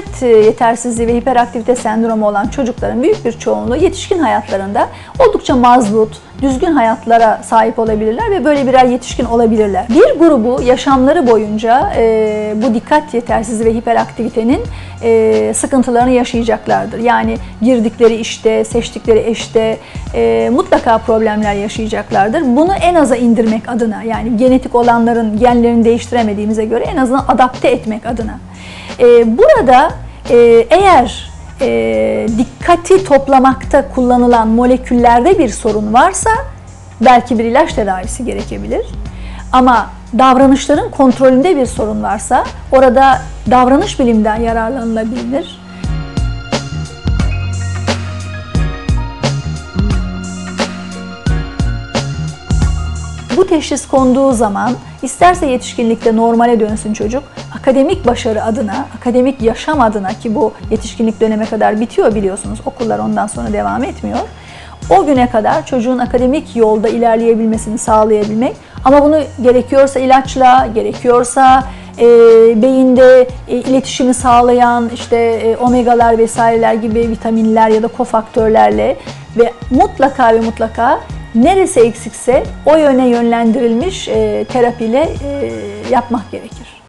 dikkat e, yetersizliği ve hiperaktivite sendromu olan çocukların büyük bir çoğunluğu yetişkin hayatlarında oldukça mazbut, düzgün hayatlara sahip olabilirler ve böyle birer yetişkin olabilirler. Bir grubu yaşamları boyunca e, bu dikkat yetersizliği ve hiperaktivitenin e, sıkıntılarını yaşayacaklardır. Yani girdikleri işte, seçtikleri eşte e, mutlaka problemler yaşayacaklardır. Bunu en aza indirmek adına yani genetik olanların genlerini değiştiremediğimize göre en azından adapte etmek adına. E, burada e, eğer e, dikkati toplamakta kullanılan moleküllerde bir sorun varsa belki bir ilaç tedavisi gerekebilir. Ama davranışların kontrolünde bir sorun varsa orada davranış bilimden yararlanılabilir. Bu teşhis konduğu zaman isterse yetişkinlikte normale dönsün çocuk, akademik başarı adına, akademik yaşam adına ki bu yetişkinlik döneme kadar bitiyor biliyorsunuz. Okullar ondan sonra devam etmiyor. O güne kadar çocuğun akademik yolda ilerleyebilmesini sağlayabilmek ama bunu gerekiyorsa ilaçla, gerekiyorsa e, beyinde e, iletişimi sağlayan işte e, omegalar vesaireler gibi vitaminler ya da kofaktörlerle ve mutlaka ve mutlaka neresi eksikse o yöne yönlendirilmiş e, terapiyle e, yapmak gerekir.